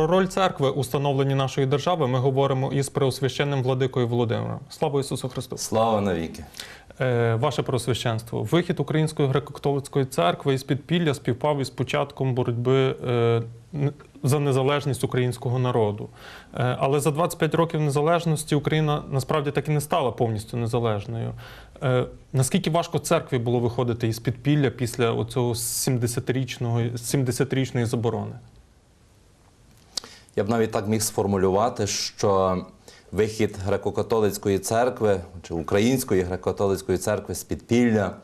Про роль церкви у становленні нашої держави ми говоримо із преосвященним владикою Володимиром. Слава Ісусу Христу! Слава навіки! Е, Ваше Преосвященство, вихід Української греко-католицької церкви із підпілля співпав із початком боротьби е, за незалежність українського народу. Е, Але за 25 років незалежності Україна насправді так і не стала повністю незалежною. Наскільки важко церкві було виходити із підпілля після оцього 70-річного 70-річної заборони? Я б навіть так міг сформулювати, що вихід греко-католицької церкви чи української греко-католицької церкви з підпілля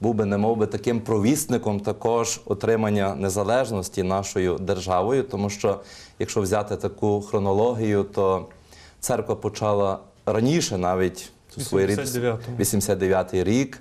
був би немов би таким провісником також отримання незалежності нашою державою, тому що якщо взяти таку хронологію, то церква почала раніше навіть у свої рід- 89-му. 89-й рік.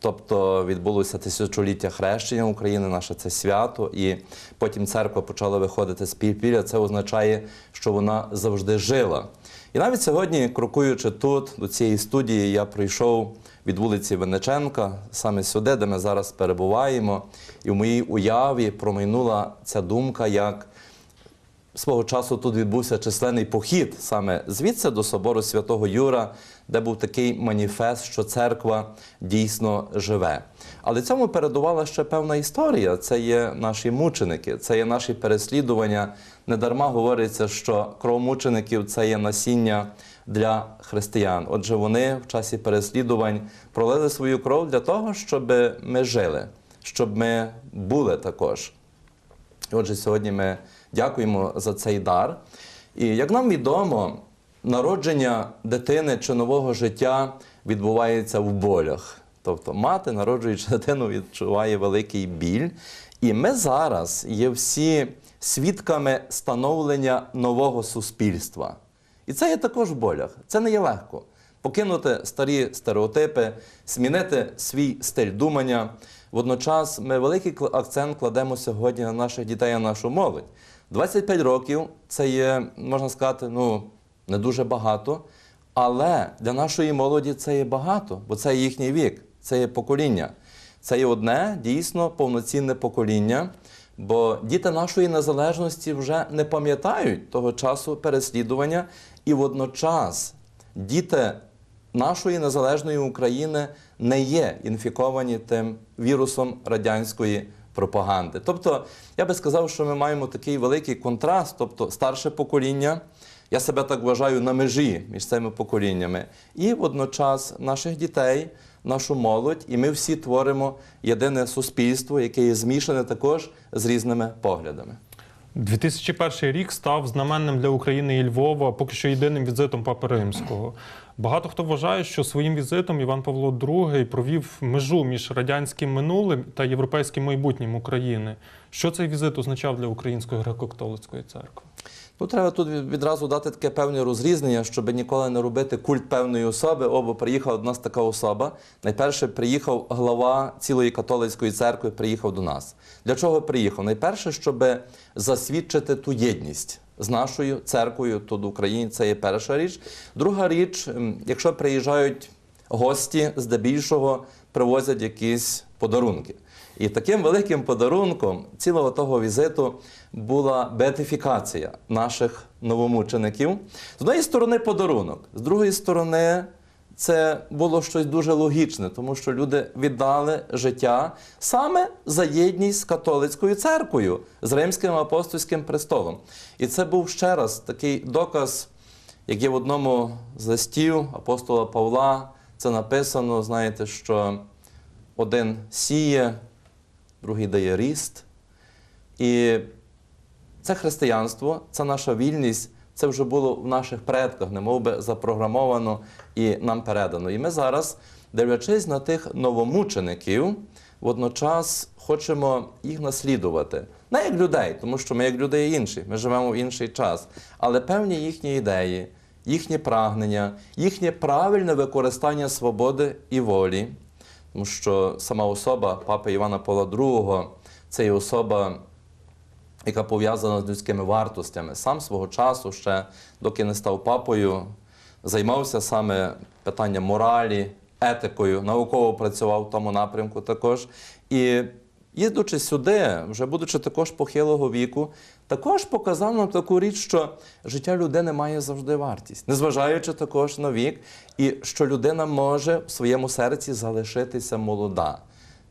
Тобто відбулося тисячоліття хрещення України, наше це свято, і потім церква почала виходити з підпілля. Це означає, що вона завжди жила. І навіть сьогодні, крокуючи тут, до цієї студії, я прийшов від вулиці Венеченка, саме сюди, де ми зараз перебуваємо, і в моїй уяві промайнула ця думка, як свого часу тут відбувся численний похід саме звідси до собору святого Юра, де був такий маніфест, що церква дійсно живе. Але цьому передувала ще певна історія. Це є наші мученики, це є наші переслідування. Недарма говориться, що кров мучеників це є насіння для християн. Отже, вони в часі переслідувань пролили свою кров для того, щоб ми жили, щоб ми були також. Отже, сьогодні ми дякуємо за цей дар. І як нам відомо, народження дитини чи нового життя відбувається в болях. Тобто мати, народжуючи дитину, відчуває великий біль. І ми зараз є всі свідками становлення нового суспільства. І це є також в болях. Це не є легко. Покинути старі стереотипи, змінити свій стиль думання. Водночас ми великий акцент кладемо сьогодні на наших дітей, на нашу молодь. 25 років це є, можна сказати, ну, не дуже багато, але для нашої молоді це є багато, бо це є їхній вік, це є покоління. Це є одне дійсно повноцінне покоління, бо діти нашої незалежності вже не пам'ятають того часу переслідування, і водночас діти нашої незалежної України не є інфіковані тим вірусом радянської пропаганди. Тобто, я би сказав, що ми маємо такий великий контраст, тобто старше покоління. Я себе так вважаю на межі між цими поколіннями, і водночас наших дітей, нашу молодь, і ми всі творимо єдине суспільство, яке є змішане також з різними поглядами. 2001 рік став знаменним для України і Львова, поки що єдиним візитом Папи Римського. Багато хто вважає, що своїм візитом Іван Павло II провів межу між радянським минулим та європейським майбутнім України. Що цей візит означав для Української греко-католицької церкви? Ну, треба тут відразу дати таке певне розрізнення, щоб ніколи не робити культ певної особи. О, бо приїхала до нас така особа. Найперше приїхав глава цілої католицької церкви, приїхав до нас. Для чого приїхав? Найперше, щоб засвідчити ту єдність з нашою церквою тут в Україні. Це є перша річ. Друга річ, якщо приїжджають гості, здебільшого привозять якісь подарунки. І таким великим подарунком цілого того візиту була беатифікація наших новомучеників. З однієї сторони, подарунок, з другої сторони, це було щось дуже логічне, тому що люди віддали життя саме за єдність з католицькою церквою, з Римським апостольським престолом. І це був ще раз такий доказ, як є в одному з листів апостола Павла, це написано, знаєте, що один сіє, другий дає ріст. І це християнство, це наша вільність, це вже було в наших предках, немов би запрограмовано і нам передано. І ми зараз, дивлячись на тих новомучеників, водночас хочемо їх наслідувати. Не як людей, тому що ми як люди є інші, ми живемо в інший час, але певні їхні ідеї, їхні прагнення, їхнє правильне використання свободи і волі. Тому що сама особа папи Івана Павла II це є особа, яка пов'язана з людськими вартостями. Сам свого часу, ще доки не став папою, займався саме питанням моралі, етикою, науково працював в тому напрямку також. І їдучи сюди, вже будучи також похилого віку, також показав нам таку річ, що життя людини має завжди вартість, незважаючи також на вік, і що людина може в своєму серці залишитися молода.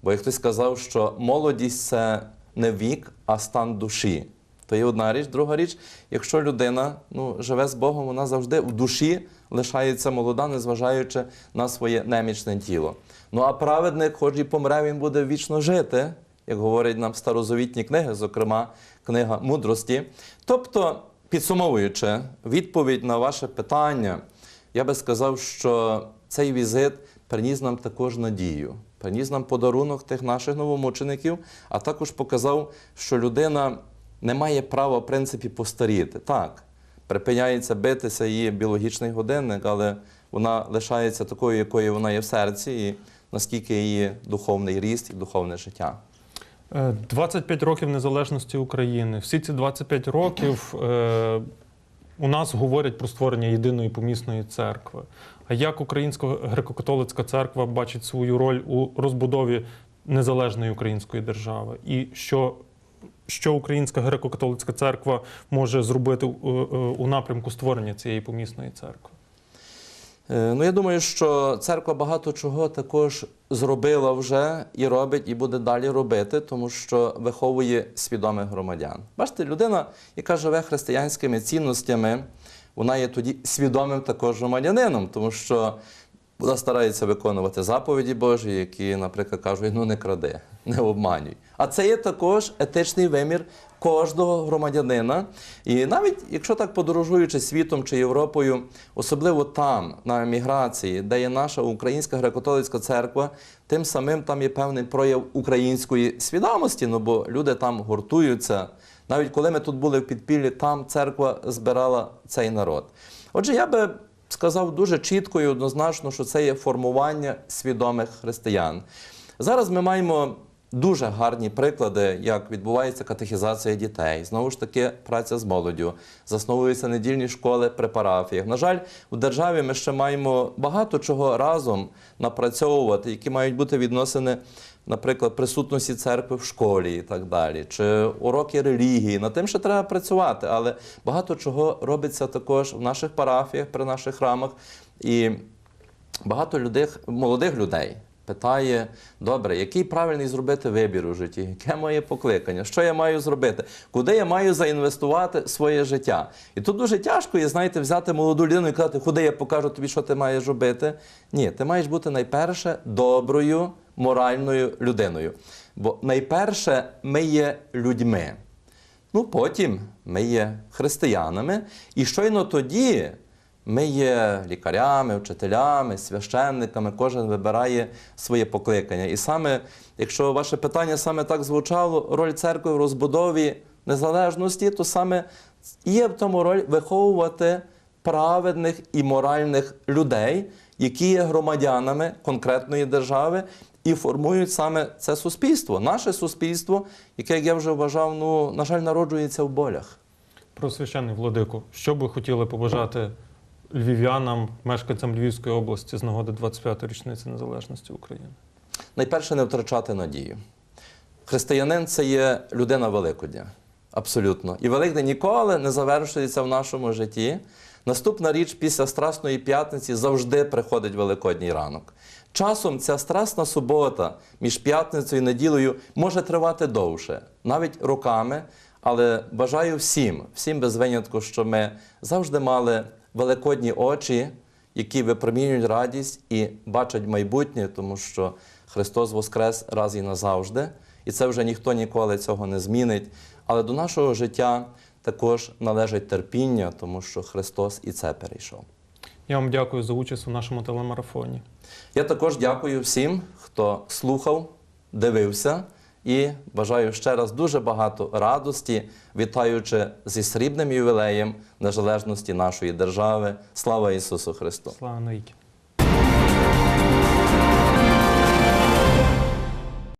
Бо як хтось сказав, що молодість це не вік, а стан душі. То є одна річ. Друга річ, якщо людина ну, живе з Богом, вона завжди в душі лишається молода, незважаючи на своє немічне тіло. Ну а праведник, хоч і помре, він буде вічно жити, як говорять нам старозавітні книги, зокрема книга мудрості. Тобто, підсумовуючи відповідь на ваше питання, я би сказав, що цей візит приніс нам також надію, приніс нам подарунок тих наших новомучеників, а також показав, що людина не має права, в принципі, постаріти. Так, припиняється битися її біологічний годинник, але вона лишається такою, якою вона є в серці, і наскільки її духовний ріст і духовне життя. Е, 25 років незалежності України. Всі ці 25 років е, у нас говорять про створення єдиної помісної церкви. А як Українська греко-католицька церква бачить свою роль у розбудові незалежної української держави? І що, що Українська греко-католицька церква може зробити е, е, у напрямку створення цієї помісної церкви? Е, Ну, я думаю, що церква багато чого також зробила вже і робить, і буде далі робити, тому що виховує свідомих громадян. Бачите, людина, яка живе християнськими цінностями, вона є тоді свідомим також громадянином, тому що вона старається виконувати заповіді Божі, які, наприклад, кажуть, ну не кради, не обманюй. А це є також етичний вимір кожного громадянина. І навіть якщо так подорожуючи світом чи Європою, особливо там, на еміграції, де є наша українська греко-католицька церква, тим самим там є певний прояв української свідомості, ну бо люди там гуртуються. Навіть коли ми тут були в підпіллі, там церква збирала цей народ. Отже, я би сказав дуже чітко і однозначно, що це є формування свідомих християн. Зараз ми маємо дуже гарні приклади, як відбувається катехізація дітей. Знову ж таки, праця з молоддю, засновуються недільні школи при парафіях. На жаль, в державі ми ще маємо багато чого разом напрацьовувати, які мають бути відносини. Наприклад, присутності церкви в школі і так далі, чи уроки релігії. Над тим ще треба працювати, але багато чого робиться також в наших парафіях, при наших храмах. І багато людей, молодих людей питає: добре, який правильний зробити вибір у житті, яке моє покликання, що я маю зробити, куди я маю заінвестувати своє життя. І тут дуже тяжко є, знаєте, взяти молоду людину і казати, куди я покажу тобі, що ти маєш робити. Ні, ти маєш бути найперше доброю, моральною людиною. Бо найперше ми є людьми. Ну, потім ми є християнами, і щойно тоді ми є лікарями, вчителями, священниками, кожен вибирає своє покликання. І саме, якщо ваше питання саме так звучало, роль церкви в розбудові незалежності, то саме є в тому роль виховувати праведних і моральних людей, які є громадянами конкретної держави. І формують саме це суспільство, наше суспільство, яке, як я вже вважав, ну, на жаль, народжується в болях. Про священний владику, що би хотіли побажати львів'янам, мешканцям Львівської області з нагоди 25-ї річниці незалежності України? Найперше не втрачати надію. Християнин це є людина Великодня. Абсолютно. І Великдень ніколи не завершується в нашому житті. Наступна річ після Страсної п'ятниці завжди приходить Великодній ранок. Часом ця страсна субота між п'ятницею і неділею може тривати довше, навіть роками. Але бажаю всім, всім без винятку, що ми завжди мали великодні очі, які випромінюють радість і бачать майбутнє, тому що Христос воскрес раз і назавжди, і це вже ніхто ніколи цього не змінить. Але до нашого життя також належить терпіння, тому що Христос і це перейшов. Я вам дякую за участь у нашому телемарафоні. Я також дякую всім, хто слухав, дивився. І бажаю ще раз дуже багато радості, вітаючи зі срібним ювілеєм незалежності нашої держави. Слава Ісусу Христу! Слава навіки!